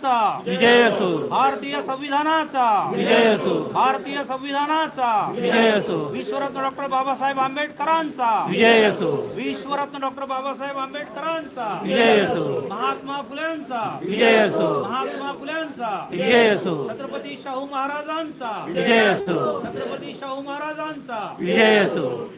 संविधानाचा. विजय असो भारतीय संविधानाचा. विजय असो भारतीय संविधानाचा. विजय असो विश्वरत्न डॉक्टर बाबासाहेब आंबेडकरांचा. विजय असो विश्वरत्न डॉक्टर बाबासाहेब आंबेडकरांचा. विजय असो महात्मा फुल्यांचा. विजय असो महात्मा फुल्यांचा. विजय असो छत्रपती शाहू महाराजांचा. विजय असो छत्रपती शाहू महाराजांचा. विजय असो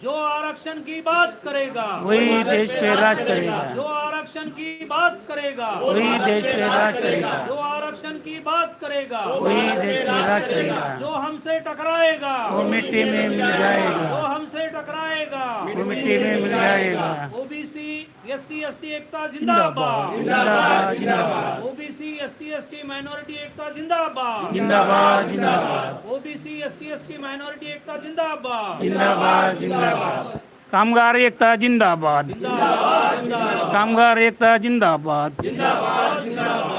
जो आरक्षण की बात करेगा वही देश पे राज करेगा। जो आरक्षण की बात करेगा वही देश पे राज करेगा। जो आरक्षण की बात करेगा वही देश पे राज करेगा। जो हमसे टकराएगा वो मिट्टी में मिल जाएगा। जो हमसे टकराएगा वो मिट्टी में मिल जाएगा। OBC S C S T एकता जिंदाबाद. जिंदाबाद. जिंदाबाद OBC S C S T minority एकता जिंदाबाद. जिंदाबाद जिंदाबाद. OBC S C S T minority एकता जिंदाबाद. जिंदाबाद जिंदाबाद. कामगार एकता जिंदाबाद. कामगार एकता जिंदाबाद.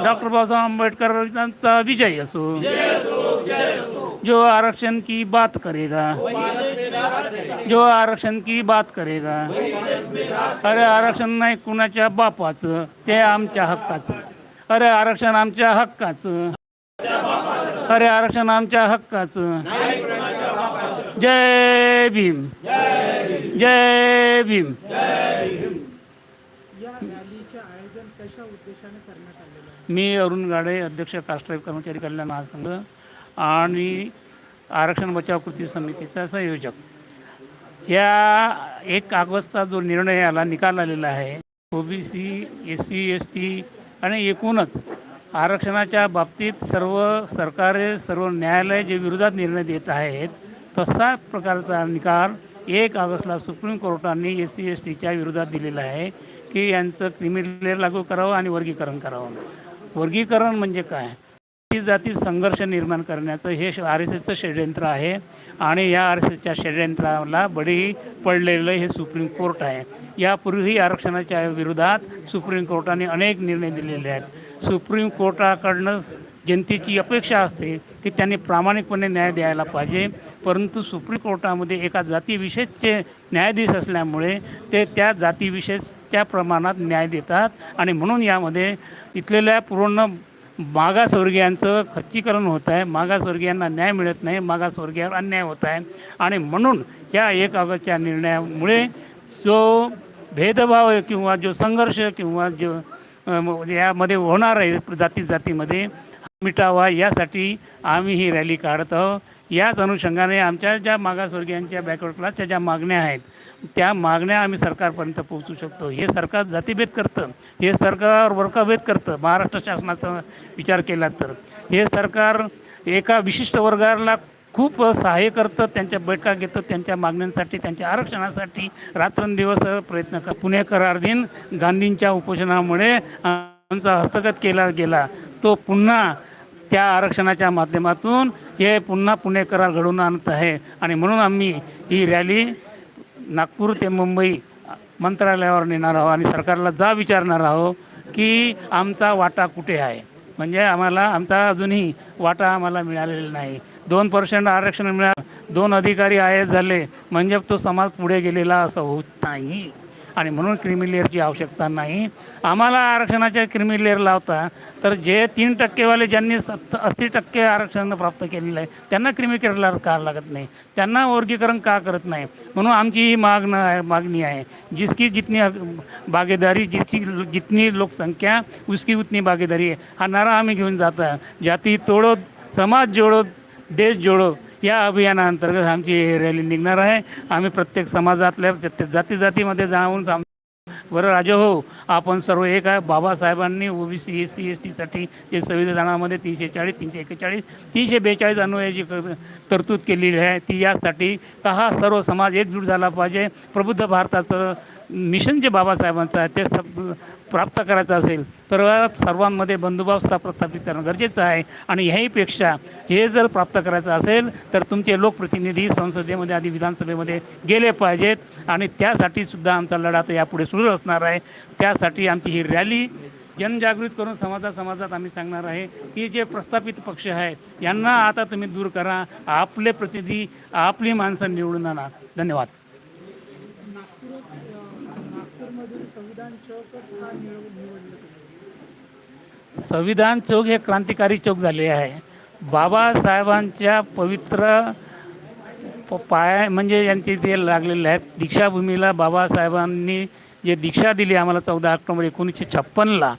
डॉक्टर बाबासाहेब आंबेडकरांचा विजय असो. जो आरक्षण की बात करेगा जो आरक्षण की बात करेगा अरे आरक्षण नाही कुणाच्या बापाचं ते आमच्या हक्काचं. अरे आरक्षण आमच्या हक्काचं. अरे आरक्षण आमच्या हक्काचं. जय भीम. जय भीम. मी अरुण गाडे अध्यक्ष कास्ट्राईब कर्मचारी कल्याण महासंघ आणि आरक्षण बचाव कृती समितीचा संयोजक. या एक ऑगस्टचा जो निर्णय आला निकाल आलेला आहे OBC S C S T आणि एकूणच आरक्षणाच्या बाबतीत सर्व सरकारे सर्व न्यायालय जे विरोधात निर्णय देत आहेत तसा प्रकारचा निकाल एक ऑगस्टला सुप्रीम कोर्टाने एस सी एस टीच्या विरोधात दिलेला आहे की यांचं क्रिमिनल लागू करावं आणि वर्गीकरण करावं. वर्गीकरण म्हणजे काय? जाती जाती संघर्ष निर्माण करण्याचं हे आर एस एसचं षडयंत्र आहे आणि या आर एस एसच्या षडयंत्राला बळी पडलेलं हे सुप्रीम कोर्ट आहे. यापूर्वीही आरक्षणाच्या विरोधात सुप्रीम कोर्टाने अनेक निर्णय दिलेले आहेत. सुप्रीम कोर्टाकडनं जनतेची अपेक्षा असते की त्यांनी प्रामाणिकपणे न्याय द्यायला पाहिजे परंतु सुप्रीम कोर्टामध्ये एका जातीविशेषचे न्यायाधीश असल्यामुळे ते त्या जातीविशेष त्या प्रमाणात न्याय देतात आणि म्हणून यामध्ये इथलेल्या पूर्ण मागासवर्गीयांचं खच्चीकरण होत आहे मागासवर्गीयांना न्याय मिळत नाही मागासवर्गीयावर अन्याय होत आहे. आणि म्हणून या एक ऑगस्टच्या निर्णयामुळे जो भेदभाव किंवा जो संघर्ष किंवा जो यामध्ये होणार आहे जाती जातीमध्ये मिटावा यासाठी आम्ही ही रॅली काढत आहोत. याच अनुषंगाने आमच्या ज्या मागासवर्गीयांच्या बॅकवर्ड क्लासच्या ज्या मागण्या आहेत त्या मागण्या आम्ही सरकारपर्यंत पोहोचू शकतो. हे सरकार जातीभेद करतं. हे सरकार वर्गभेद करतं. महाराष्ट्र शासनाचा विचार केला तर. हे सरकार एका विशिष्ट वर्गाला खूप सहाय्य करतं त्यांच्या बैठका घेतं त्यांच्या मागण्यांसाठी त्यांच्या आरक्षणासाठी रात्रंदिवस प्रयत्न कर पुणे करार दिन गांधींच्या उपोषणामुळे आमचा हस्तगत केला गेला. तो पुन्हा त्या आरक्षणाच्या माध्यमातून हे पुन्हा पुणे करार घडवून आणत आहे. आणि म्हणून आम्ही ही रॅली नागपूर ते मुंबई मंत्रालयावर नेणार आहो आणि सरकारला जा विचारणार आहो की आमचा वाटा कुठे आहे? म्हणजे आम्हाला आमचा अजूनही वाटा आम्हाला मिळालेला नाही. दोन पर्सेंट आरक्षण मिळा दोन अधिकारी आयात झाले. म्हणजे तो समाज पुढे गेलेला असं होत नाही. आणि म्हणून क्रिमिलेअरची आवश्यकता नाही. आम्हाला आरक्षणाच्या क्रिमिलेअर लावता तर जे तीन टक्केवाले ज्यांनी सत्त अस्सी टक्के आरक्षण प्राप्त केलेलं आहे त्यांना क्रिमिकेअरला का लागत नाही? त्यांना वर्गीकरण का करत नाही? म्हणून आमची ही मागणं आहे मागणी आहे. जिसकी जितनी भागीदारी जिसकी जितनी लोकसंख्या उसकी उतनी भागीदारी आहे. हा नारा आम्ही घेऊन जाता. जाती तोडो समाज जोडो देश जोडो या अभियानाअंतर्गत आमची रॅली निघणार आहे. आम्ही प्रत्येक समाजातल्या प्रत्येक जाती जातीमध्ये जाऊन साम बरं राजा हो आपण सर्व एक आहे. बाबासाहेबांनी ओबीसी एस सी एस टीसाठी जे संविधानामध्ये तीनशे चाळीस तीनशे एक्केचाळीस तीनशे बेचाळीस अनुयाची क- तरतूद केलेली आहे. ती यासाठी का हा सर्व समाज एकजूट झाला पाहिजे. प्रबुद्ध भारताचं मिशन जे बाबासाहेबांचं आहे ते सब प्राप्त करायचं असेल तर सर्वांमध्ये बंधुभाव प्रस्थापित करणं गरजेचं आहे. आणि ह्याहीपेक्षा हे जर प्राप्त करायचं असेल तर तुमचे लोकप्रतिनिधी संसदेमध्ये आधी विधानसभेमध्ये गेले पाहिजेत. आणि त्यासाठी सुद्धा आमचा लढा तर यापुढे सुरू असणार आहे. त्यासाठी आमची ही रॅली जनजागृत करून समाजा समाजात आम्ही सांगणार आहे की जे प्रस्थापित पक्ष आहेत यांना आता तुम्ही दूर करा. आपले प्रतिनिधी आपली माणसं निवडून आणा. धन्यवाद. संविधान निवडलं संविधान चौक हे क्रांतिकारी चौक झाले आहे. बाबासाहेबांच्या पवित्र प- पाया म्हणजे यांचे ते लागलेले आहेत. दीक्षाभूमीला बाबासाहेबांनी जे दीक्षा दिली आम्हाला चौदा ऑक्टोबर एकोणीसशे छप्पनला.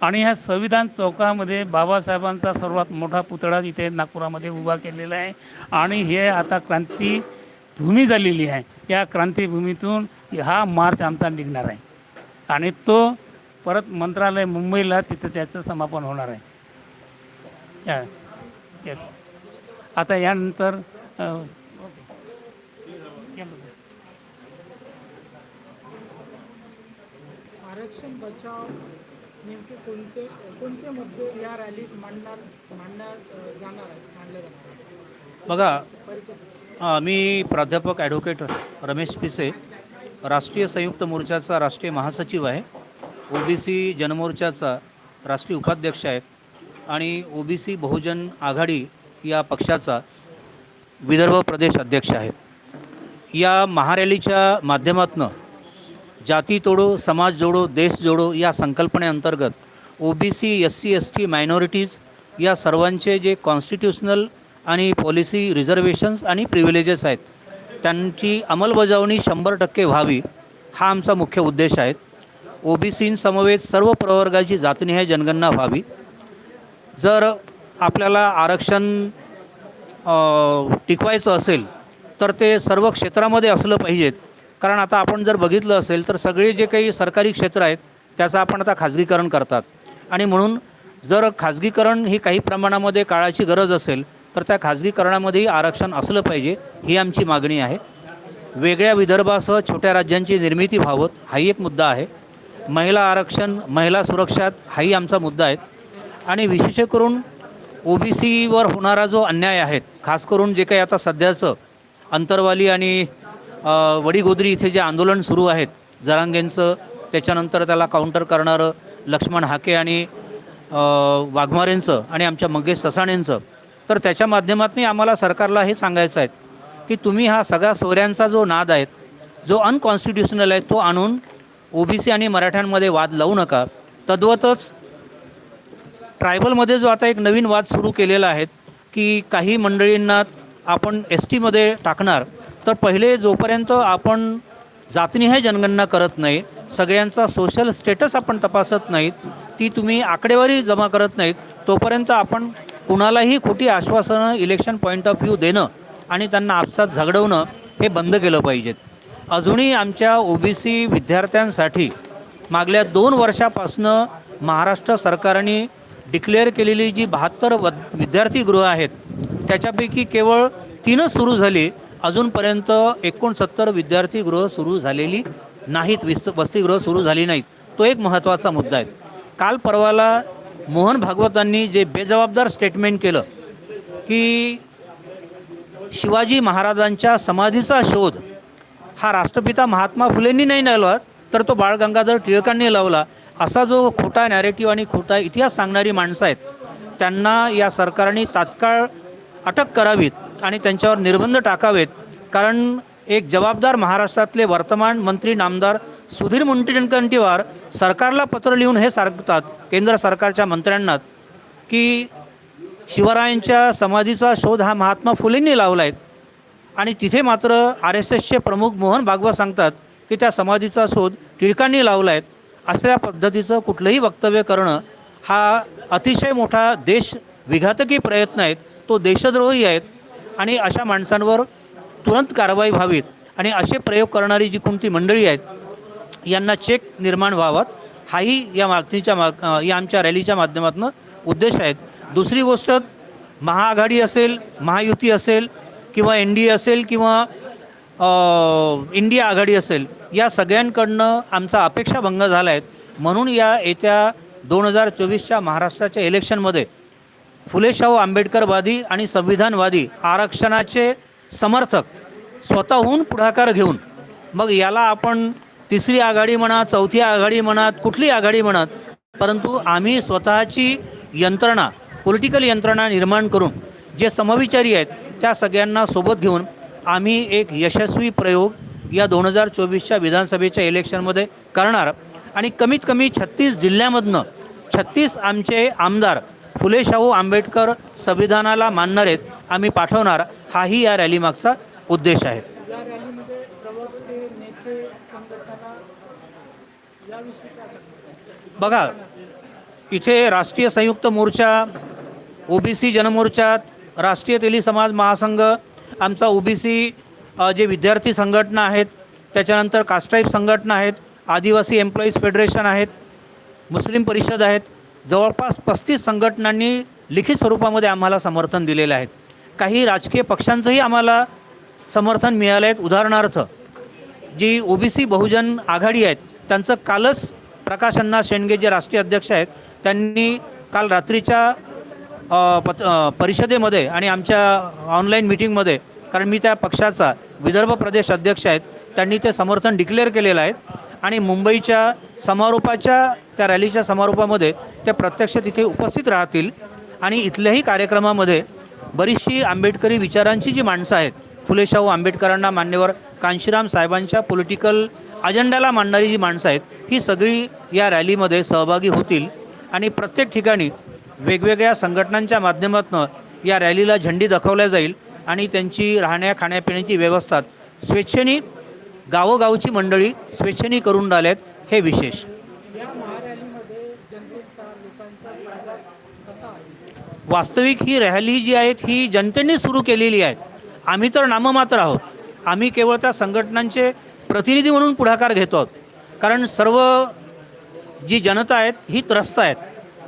आणि ह्या संविधान चौकामध्ये बाबासाहेबांचा सर्वात मोठा पुतळा इथे नागपुरामध्ये उभा केलेला आहे. आणि हे आता क्रांती भूमी झालेली आहे. या क्रांतीभूमीतून हा मार्च आमचा निघणार आहे. आणि तो परत मंत्रालय मुंबईला तिथं त्याचं समापन होणार आहे या येस आता यानंतर आरक्षण बचाव नेमके कोणते कोणते मुद्दे या रॅलीत मांडणार मांडण्यात अ, जाणार आहेत मांडले जाणार? बघा मी प्राध्यापक ॲडव्होकेट रमेश पिसे राष्ट्रीय संयुक्त मोर्चाचा राष्ट्रीय महासचिव आहे. ओबीसी जनमोर्चाचा राष्ट्रीय उपाध्यक्ष आहे आणि ओबीसी बहुजन आघाडी या पक्षाचा विदर्भ प्रदेश अध्यक्ष आहेत. या महारॅलीच्या माध्यमातून जाती तोडो समाज जोडो देश जोडो या संकल्पनेअंतर्गत O B C S C S T minorities या सर्वांचे जे कॉन्स्टिट्युशनल आणि पॉलिसी रिझर्वेशन्स आणि प्रिव्हिलेजेस आहेत त्यांची अंमलबजावणी शंभर टक्के व्हावी हा आमचा मुख्य उद्देश आहे. ओ बी सींसमवेत सर्व प्रवर्गाची जातनिहाय जनगणना व्हावी. जर आपल्याला आरक्षण टिकवायचं असेल तर ते सर्व क्षेत्रामध्ये असलं पाहिजेत. कारण आता आपण जर बघितलं असेल तर सगळे जे काही सरकारी क्षेत्र आहेत त्याचं आपण आता खाजगीकरण करतात. आणि म्हणून जर खाजगीकरण ही काही प्रमाणामध्ये काळाची गरज असेल तर त्या खाजगीकरणामध्येही आरक्षण असलं पाहिजे ही आमची मागणी आहे. वेगळ्या विदर्भासह छोट्या राज्यांची निर्मिती व्हावं हाही एक मुद्दा आहे. महिला आरक्षण महिला सुरक्षा हाही आमचा मुद्दा आहे. आणि विशेष करून ओ बी सीवर होणारा जो अन्याय आहे खास करून जे काही आता सध्याचं अंतरवाली आणि वडीगोदरी इथे जे आंदोलन सुरू आहेत जरांगेंचं त्याच्यानंतर त्याला काउंटर करणारं लक्ष्मण हाके आणि वाघमारेंचं आणि आमच्या मंगेश ससाणेंचं तर त्याच्या माध्यमातून आम्हाला सरकारला हे सांगायचं आहे की तुम्ही हा सगळा सोऱ्यांचा जो नाद आहे जो अनकॉन्स्टिट्युशनल आहे तो आणून ओबीसी आणि मराठ्यांमध्ये वाद लावू नका. तद्वतच ट्रायबलमध्ये जो आता एक नवीन वाद सुरू केलेला आहे की काही मंडळींना आपण एस टीमध्ये टाकणार तर पहिले जोपर्यंत आपण जातनिहाय जनगणना करत नाही सगळ्यांचा सोशल स्टेटस आपण तपासत नाहीत ती तुम्ही आकडेवारी जमा करत नाहीत तोपर्यंत आपण कुणालाही खोटी आश्वासनं इलेक्शन पॉईंट ऑफ व्ह्यू देणं आणि त्यांना आपसात झगडवणं हे बंद केलं पाहिजेत. अजूनही आमच्या ओबीसी विद्यार्थ्यांसाठी मागल्या दोन वर्षापासनं महाराष्ट्र सरकारने डिक्लेअर केलेली जी बहात्तर व विद्यार्थीगृह आहेत त्याच्यापैकी केवळ तीनच सुरू झाली. अजूनपर्यंत एकोणसत्तर विद्यार्थीगृह सुरू झालेली नाहीत विस्त वसतिगृह सुरू झाली नाहीत. तो एक महत्त्वाचा मुद्दा आहे. काल परवाला मोहन भागवतांनी जे बेजबाबदार स्टेटमेंट केलं की शिवाजी महाराजांच्या समाधीचा शोध हा राष्ट्रपिता महात्मा फुलेंनी नाही लावला तर तो बाळ गंगाधर टिळकांनी लावला असा जो खोटा नॅरेटिव्ह आणि खोटा इतिहास सांगणारी माणसं आहेत त्यांना या सरकारने तात्काळ अटक करावीत आणि त्यांच्यावर निर्बंध टाकावेत कारण एक जबाबदार महाराष्ट्रातले वर्तमान मंत्री नामदार सुधीर मुनगंटीवार सरकारला पत्र लिहून हे सांगतात केंद्र सरकारच्या मंत्र्यांना की शिवरायांच्या समाधीचा शोध हा महात्मा फुलेंनी लावला आहे आणि तिथे मात्र आर एस एसचे प्रमुख मोहन भागवत सांगतात की त्या समाधीचा शोध टिळकांनी लावला आहे अशा पद्धतीचं कुठलंही वक्तव्य करणं हा अतिशय मोठा देश विघातकी प्रयत्न आहेत तो देशद्रोही आहेत. आणि अशा माणसांवर तुरंत कारवाई व्हावीत आणि असे प्रयोग करणारी जी कोणती मंडळी आहेत यांना चेक निर्माण व्हावात हाही या मागणीच्या माग या आमच्या रॅलीच्या माध्यमातून उद्देश आहेत दुसरी गोष्ट महाआघाडी असेल महायुती असेल किंवा एन डी ए असेल किंवा इंडिया आघाडी असेल या सगळ्यांकडनं आमचा अपेक्षाभंग झाला आहे म्हणून या येत्या दोन हजार चोवीसच्या महाराष्ट्राच्या इलेक्शनमध्ये फुले शाहू आंबेडकरवादी आणि संविधानवादी आरक्षणाचे समर्थक स्वतःहून पुढाकार घेऊन मग याला आपण तिसरी आघाडी म्हणा चौथी आघाडी म्हणा कुठली आघाडी म्हणत परंतु आम्ही स्वतःची यंत्रणा पॉलिटिकल यंत्रणा निर्माण करून जे समविचारी आहेत त्या सगळ्यांना सोबत घेऊन आम्ही एक यशस्वी प्रयोग या दोन हजार चोवीसच्या विधानसभेच्या इलेक्शनमध्ये करणार. आणि कमीत कमी छत्तीस जिल्ह्यामधनं छत्तीस आमचे आमदार फुले शाहू आंबेडकर संविधानाला मानणार आहेत आम्ही पाठवणार. हाही या रॅलीमागचा उद्देश आहे या रॅलीमध्ये प्रवक्ते नेते संघटना याविषयी काय सांगणार बघा इथे राष्ट्रीय संयुक्त मोर्चा ओबीसी जनमोर्चा राष्ट्रीय तेली समाज महासंघ आमचा ओबीसी जे विद्यार्थी संघटना आहेत त्याच्यानंतर कास्टाईप संघटना आहेत आदिवासी एम्प्लॉईज फेडरेशन आहेत मुस्लिम परिषद आहेत जवळपास पस्तीस संघटनांनी लिखित स्वरूपामध्ये आम्हाला समर्थन दिलेलं आहे. काही राजकीय पक्षांचंही आम्हाला समर्थन मिळालं आहे उदाहरणार्थ जी ओबीसी बहुजन आघाडी आहेत त्यांचं कालच प्रकाश अण्णा शेंडगे जे राष्ट्रीय अध्यक्ष आहेत त्यांनी काल रात्रीच्या पत परिषदेमध्ये आणि आमच्या ऑनलाईन मिटिंगमध्ये कारण मी त्या पक्षाचा विदर्भ प्रदेश अध्यक्ष आहेत त्यांनी ते समर्थन डिक्लेअर केलेलं आहे आणि मुंबईच्या समारोपाच्या त्या रॅलीच्या समारोपामध्ये ते प्रत्यक्ष तिथे उपस्थित राहतील आणि इथल्याही कार्यक्रमामध्ये बरीचशी आंबेडकरी विचारांची जी माणसं आहेत फुले शाहू आंबेडकरांना मान्यवर कांशीराम साहेबांच्या पॉलिटिकल अजेंड्याला मांडणारी जी माणसं आहेत ही सगळी या रॅलीमध्ये सहभागी होतील. आणि प्रत्येक ठिकाणी वेगवेगळ्या संघटनांच्या माध्यमातून या रॅलीला झेंडी दाखवल्या जाईल आणि त्यांची राहण्या खाण्यापिण्याची व्यवस्था स्वेच्छेने गावोगावची मंडळी स्वेच्छेने करून राहिल्यात हे विशेष. वास्तविक ही रॅली जी आहेत ही जनतेने सुरू केलेली आहे आम्ही तर नाममात्र आहोत. आम्ही केवळ त्या संघटनांचे प्रतिनिधी म्हणून पुढाकार घेतो आहोत. कारण सर्व जी जनता आहेत ही त्रस्त आहेत.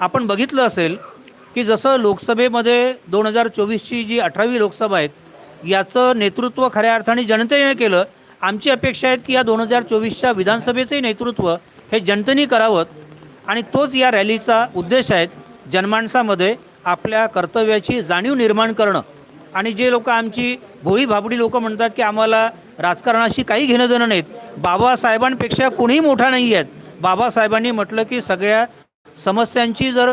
आपण बघितलं असेल की जसं लोकसभेमध्ये दोन हजार चोवीसची जी अठरावी लोकसभा आहेत याचं नेतृत्व खऱ्या अर्थाने जनतेने केलं. आमची अपेक्षा आहे की या दोन हजार चोवीसच्या विधानसभेचंही नेतृत्व हे जनतेने करावं. आणि तोच या रॅलीचा उद्देश आहे जनमानसामध्ये आपल्या कर्तव्याची जाणीव निर्माण करणं. आणि जे लोक आमची भोळी भाबडी लोक म्हणतात की आम्हाला राजकारणाशी काही घेणं देणं नाहीत. बाबासाहेबांपेक्षा कोणीही मोठा नाही आहेत. बाबासाहेबांनी म्हटलं की सगळ्या समस्यांची जर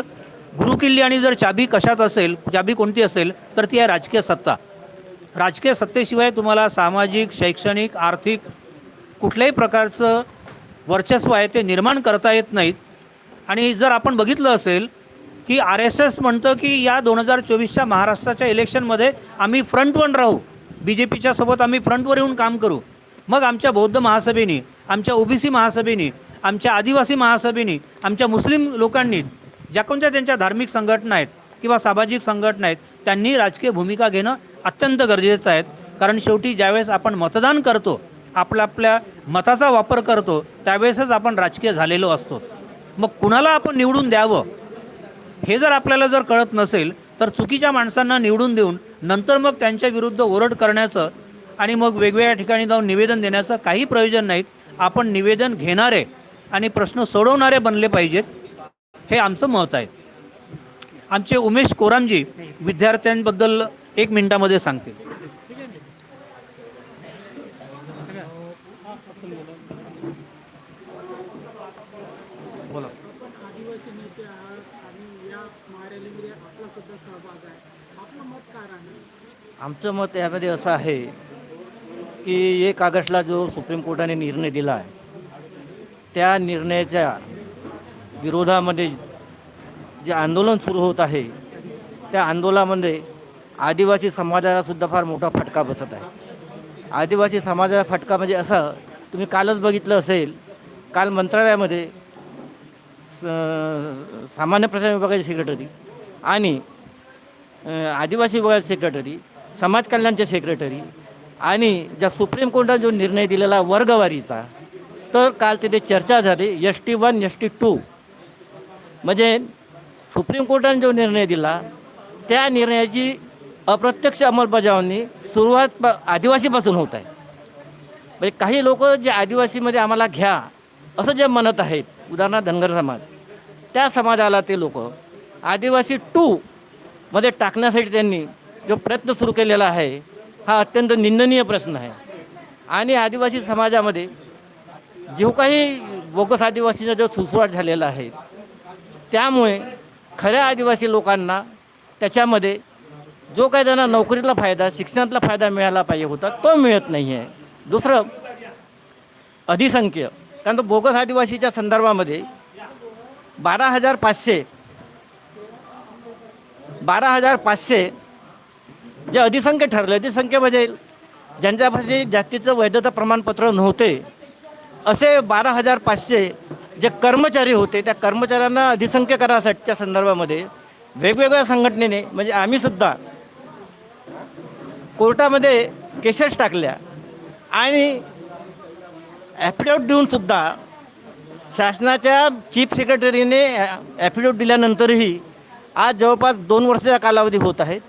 गुरुकिल्ली आणि जर चाबी कशात असेल चाबी कोणती असेल तर ती आहे राजकीय सत्ता. राजकीय सत्तेशिवाय तुम्हाला सामाजिक शैक्षणिक आर्थिक कुठल्याही प्रकारचं वर्चस्व आहे ते निर्माण करता येत नाहीत. आणि जर आपण बघितलं असेल की आर एस एस म्हणतं की या दोन हजार चोवीसच्या महाराष्ट्राच्या इलेक्शनमध्ये आम्ही फ्रंट वन राहू. बी जे पीच्या सोबत आम्ही फ्रंटवर येऊन काम करू. मग आमच्या बौद्ध महासभेने आमच्या ओबीसी महासभेनी आमच्या आदिवासी महासभेनी आमच्या मुस्लिम लोकांनी ज्या कोणत्या त्यांच्या धार्मिक संघटना आहेत किंवा सामाजिक संघटना आहेत त्यांनी राजकीय भूमिका घेणं अत्यंत गरजेचं आहे. कारण शेवटी ज्यावेळेस आपण मतदान करतो आपल्या आपल्या मताचा वापर करतो त्यावेळेसच आपण राजकीय झालेलो असतो. मग कुणाला आपण निवडून द्यावं? हे जर आपल्याला जर कळत नसेल तर चुकीच्या माणसांना निवडून देऊन नंतर मग त्यांच्या विरुद्ध ओरड करण्याचं आणि मग वेगवेगळ्या ठिकाणी जाऊन निवेदन देण्याचं काही प्रयोजन नाहीत. आपण निवेदन घेणारे आणि प्रश्न सोडवणारे बनले पाहिजेत. हे आमचं मत आहे. आमचे उमेश कोरामजी विद्यार्थ्यांबद्दल एक मिनिटामध्ये सांगतील बोला आपण आदिवासी नेते आहात आणि या महारॅलीमध्ये आपला सुद्धा सहभाग आहे आपलं मत काय राहणार आमचं मत यामध्ये असं आहे की एक ऑगस्टला जो सुप्रीम कोर्टाने निर्णय दिला आहे त्या निर्णयाच्या विरोधामध्ये जे आंदोलन सुरू होत आहे त्या आंदोलनामध्ये आदिवासी समाजाला सुद्धा फार मोठा फटका बसत आहे. आदिवासी समाजाचा फटका म्हणजे असा तुम्ही कालच बघितलं असेल काल मंत्रालयामध्ये स- सामान्य प्रशासन विभागाचे सेक्रेटरी आणि आदिवासी विभागाचे सेक्रेटरी समाज कल्याणचे सेक्रेटरी आणि ज्या सुप्रीम कोर्टाने जो निर्णय दिलेला वर्गवारीचा तर काल तिथे चर्चा झाली S T one S T two म्हणजे सुप्रीम कोर्टाने जो निर्णय दिला त्या निर्णयाची अप्रत्यक्ष अंमलबजावणी सुरुवात प आदिवासीपासून होत आहे. म्हणजे काही लोक जे आदिवासीमध्ये आम्हाला घ्या असं जे म्हणत आहेत उदाहरणार्थ धनगर समाज त्या समाजाला ते लोक आदिवासी टू मध्ये टाकण्यासाठी त्यांनी जो प्रयत्न सुरू केलेला आहे हा अत्यंत निंदनीय प्रश्न आहे. आणि आदिवासी समाजामध्ये जो काही बोगस आदिवासीचा जो सुसवाट झालेला आहे त्यामुळे खऱ्या आदिवासी लोकांना त्याच्यामध्ये जो काही त्यांना नोकरीतला फायदा शिक्षणातला फायदा मिळाला पाहिजे होता तो मिळत नाही आहे. दुसरं अधिसंख्य. कारण तो बोगस आदिवासीच्या संदर्भामध्ये बारा हजार पाचशे बारा हजार पाचशे जे अधिसंख्य ठरले अधिसंख्य म्हणजे ज्यांच्यापाशी जास्तीचं वैधता प्रमाणपत्र नव्हते असे बारा हजार पाचशे जे कर्मचारी होते त्या कर्मचाऱ्यांना अधिसंख्य करासाठीच्या संदर्भामध्ये वेगवेगळ्या संघटनेने म्हणजे आम्हीसुद्धा कोर्टामध्ये केसेस टाकल्या आणि ॲफिडेविट देऊनसुद्धा शासनाच्या चीफ सेक्रेटरीने ॲफिडेविट दिल्यानंतरही आज जवळपास दोन वर्षाचा कालावधी होत आहेत.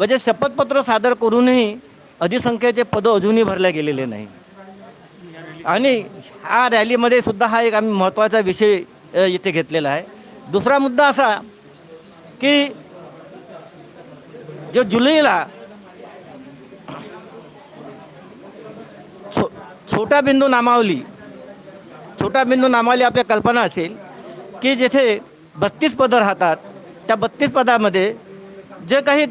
म्हणजे शपथपत्र सादर करूनही अधिसंख्येचे पदं अजूनही भरल्या गेलेले नाही. आणि ह्या रॅलीमध्ये सुद्धा हा एक आम्ही महत्त्वाचा विषय इथे घेतलेला आहे. दुसरा मुद्दा असा की जो जुलैला छो छोटा बिंदू नामावली छोटा बिंदू नामावली आपल्या कल्पना असेल की जेथे बत्तीस पदं राहतात त्या बत्तीस पदामध्ये जे काही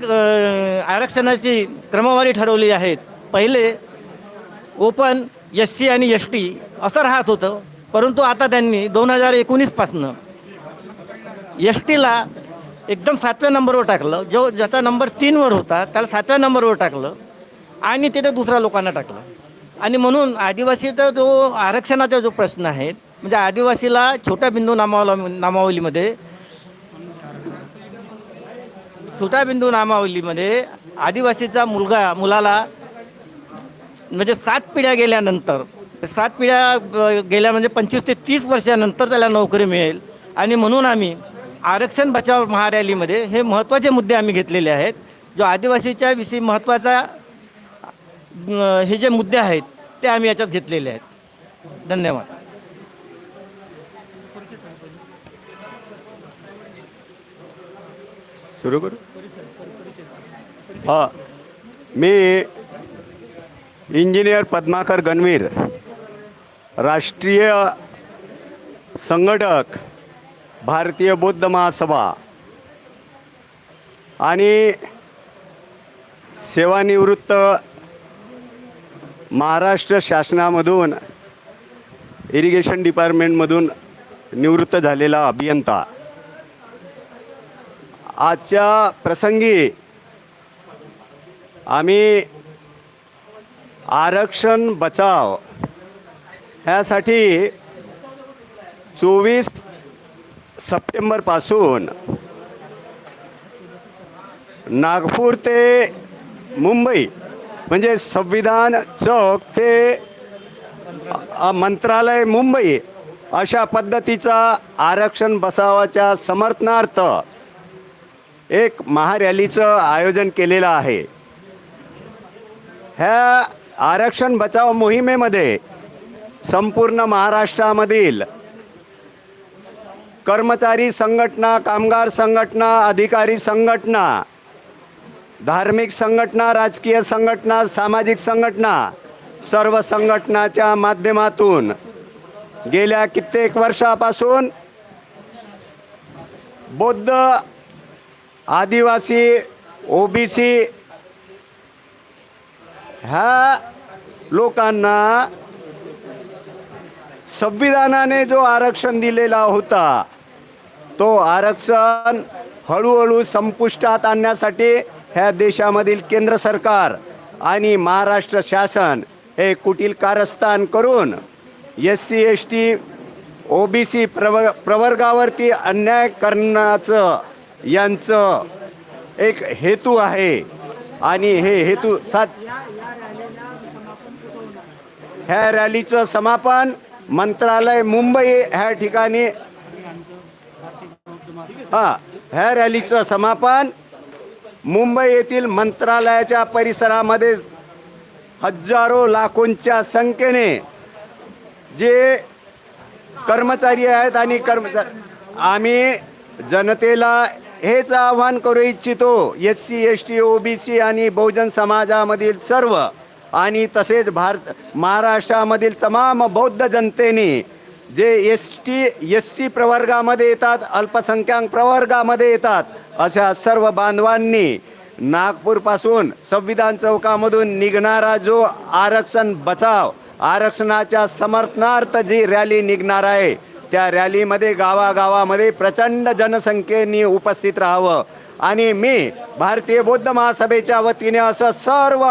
आरक्षणाची क्रमवारी ठरवली आहेत पहिले ओपन एस सी आणि एस टी असं राहत होतं परंतु आता त्यांनी दोन हजार एकोणीसपासनं एस टीला एकदम सातव्या नंबरवर टाकलं. जो ज्याचा नंबर तीनवर होता त्याला सातव्या नंबरवर टाकलं आणि तिथे दुसऱ्या लोकांना टाकलं. आणि म्हणून आदिवासीचा जो आरक्षणाचा जो प्रश्न आहे म्हणजे आदिवासीला छोट्या बिंदू नामावला नामावलीमध्ये छोट्या बिंदू नामावलीमध्ये आदिवासीचा मुलगा मुलाला म्हणजे सात पिढ्या गेल्यानंतर सात पिढ्या गेल्या म्हणजे पंचवीस ते तीस वर्षानंतर त्याला नोकरी मिळेल. आणि म्हणून आम्ही आरक्षण बचाव महारॅलीमध्ये हे महत्त्वाचे मुद्दे आम्ही घेतलेले आहेत. जो आदिवासीच्या विषयी महत्त्वाचा हे जे मुद्दे आहेत ते आम्ही याच्यात घेतलेले आहेत. धन्यवाद. सुरू करू? मी इंजिनियर पद्माकर गणवीर राष्ट्रीय संघटक भारतीय बौद्ध महासभा आणि सेवानिवृत्त महाराष्ट्र शासनामधून इरिगेशन डिपार्टमेंटमधून निवृत्त झालेला अभियंता. आजच्या प्रसंगी आम्ही आरक्षण बचाव ह्यासाठी चोवीस सप्टेंबरपासून नागपूर ते मुंबई म्हणजे संविधान चौक ते मंत्रालय मुंबई अशा पद्धतीचा आरक्षण बसावाच्या समर्थनार्थ एक महारॅलीचं आयोजन केलेलं आहे. ह्या आरक्षण बचाव मोहिमेमध्ये संपूर्ण महाराष्ट्रामधील कर्मचारी संघटना कामगार संघटना अधिकारी संघटना धार्मिक संघटना राजकीय संघटना सामाजिक संघटना सर्व संघटनाच्या माध्यमातून गेल्या कित्येक वर्षापासून बौद्ध आदिवासी ओबीसी ह्या लोकांना संविधानाने जो आरक्षण दिलेला होता तो आरक्षण हळूहळू संपुष्टात आणण्यासाठी ह्या देशामधील केंद्र सरकार आणि महाराष्ट्र शासन हे कुटील कारस्थान करून S C S T O B C प्रव प्रवर्गावरती अन्याय करण्याचं यांचं एक हेतू आहे. आणि हे हेतू सात ह्या रॅलीचं समापन. मंत्रालय मुंबई ह्या ठिकाणी हां ह्या रॅलीचं समापन. मुंबई येथील मंत्रालयाच्या परिसरामध्ये हजारो लाखोंच्या संख्येने जे कर्मचारी आहेत आणि कर्मचारी आम्ही जनतेला हेच आवाहन करू इच्छितो. S C S T O B C आणि बहुजन समाजामधील सर्व आणि तसेच भारत महाराष्ट्रामधील तमाम बौद्ध जनतेने जे एस टी एस सी प्रवर्गामध्ये येतात अल्पसंख्याक प्रवर्गामध्ये येतात अशा सर्व बांधवांनी नागपूरपासून संविधान चौकामधून निघणारा जो आरक्षण बचाव आरक्षणाच्या समर्थनार्थ जी रॅली निघणार आहे त्या रॅलीमध्ये गावागावामध्ये प्रचंड जनसंख्येने उपस्थित राहावं. आणि मी भारतीय बौद्ध महासभेच्या वतीने असं सर्व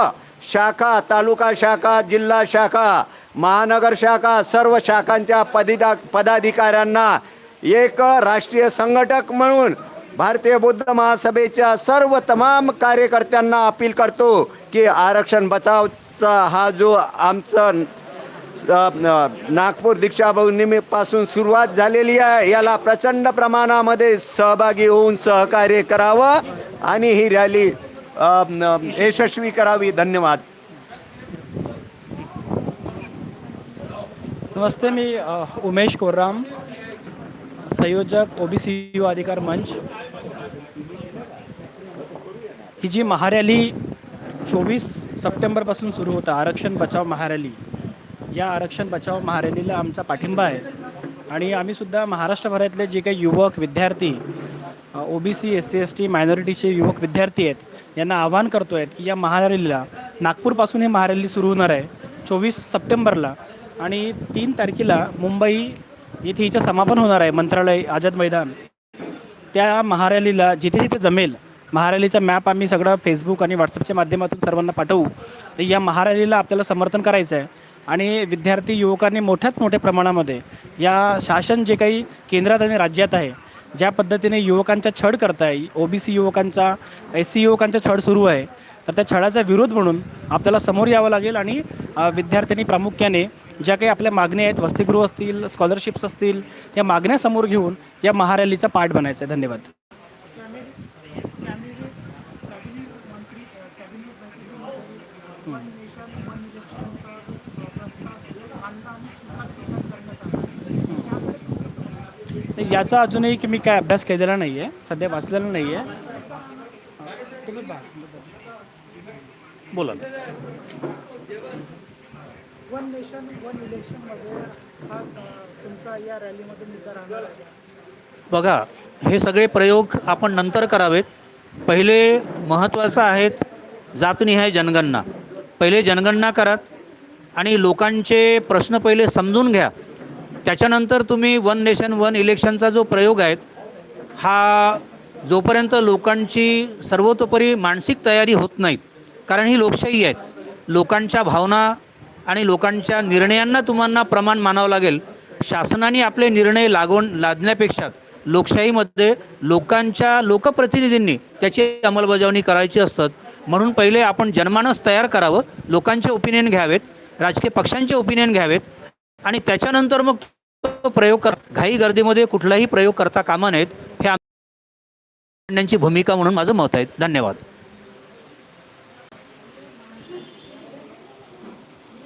शाखा तालुका शाखा जिल्हा शाखा महानगर शाखा सर्व शाखांच्या पदिदा पदाधिकाऱ्यांना एक राष्ट्रीय संघटक म्हणून भारतीय बौद्ध महासभेच्या सर्व तमाम कार्यकर्त्यांना अपील करतो की आरक्षण बचावचा हा जो आमचं नागपूर दीक्षाभूमीपासून सुरुवात झालेली आहे याला प्रचंड प्रमाणामध्ये सहभागी होऊन सहकार्य करावं आणि ही रॅली यशस्वी करावी. धन्यवाद. नमस्ते मी उमेश कोर्राम संयोजक ओबीसी युवा अधिकार मंच. ही जी महारॅली चोवीस सप्टेंबरपासून सुरू होतं आरक्षण बचाव महारॅली. या आरक्षण बचाव महारॅलीला आमचा पाठिंबा आहे. आणि आम्हीसुद्धा महाराष्ट्रभरातले जे काही युवक विद्यार्थी O B C S C S T मायनॉरिटीचे युवक विद्यार्थी आहेत यांना आवाहन करतो आहेत की या महारॅलीला नागपूरपासून हे महारॅली सुरू होणार आहे चोवीस सप्टेंबरला. आणि तीन तारखेला मुंबई येथे हिचं समापन होणार आहे मंत्रालय आझाद मैदान. त्या महारॅलीला जिथे जिथे जमेल महारॅलीचा मॅप आम्ही सगळं फेसबुक आणि व्हॉट्सअपच्या माध्यमातून सर्वांना पाठवू. तर या महारॅलीला आपल्याला समर्थन करायचं आहे आणि विद्यार्थी युवकांनी मोठ्यात मोठ्या प्रमाणामध्ये या शासन जे काही केंद्रात आणि राज्यात आहे ज्या पद्धतीने युवकांचा छळ करताय ओ बी सी युवकांचा एस सी युवकांचा छळ सुरू आहे तर त्या छळाचा विरोध म्हणून आपल्याला समोर यावं लागेल आणि विद्यार्थ्यांनी प्रामुख्याने ज्या काही आपल्या मागण्या आहेत वसतिगृह असतील स्कॉलरशिप्स असतील या मागण्या समोर घेऊन या महारॅलीचा पाठ बनायचा आहे. धन्यवाद. तर याचा अजूनही की मी काय अभ्यास केलेला नाही आहे सध्या वाचलेला नाही आहे बोला. वन नेशन वन इलेक्शनमध्ये या रॅलीमध्ये मुद्दा राहणार आहे. बघा हे सगळे प्रयोग आपण नंतर करावेत. पहिले महत्त्वाचं आहेत जातनिहाय जनगणना. पहिले जनगणना करा आणि लोकांचे प्रश्न पहिले समजून घ्या. त्याच्यानंतर तुम्ही वन नेशन वन इलेक्शनचा जो प्रयोग आहे हा जोपर्यंत लोकांची सर्वतोपरी मानसिक तयारी होत नाही कारण ही लोकशाही आहे. लोकांच्या भावना आणि लोकांच्या निर्णयांना तुम्हाला प्रमाण मानावं लागेल. शासनाने आपले निर्णय लागवण लादण्यापेक्षा लोकशाहीमध्ये लोकांच्या लोकप्रतिनिधींनी त्याची अंमलबजावणी करायची असतात. म्हणून पहिले आपण जनमानस तयार करावं लोकांचे ओपिनियन घ्यावेत राजकीय पक्षांचे ओपिनियन घ्यावेत आणि त्याच्यानंतर मग प्रयोग कर घाई गर्दीमध्ये कुठलाही प्रयोग करता कामा नयेत हे भूमिका म्हणून माझं मत आहे. धन्यवाद.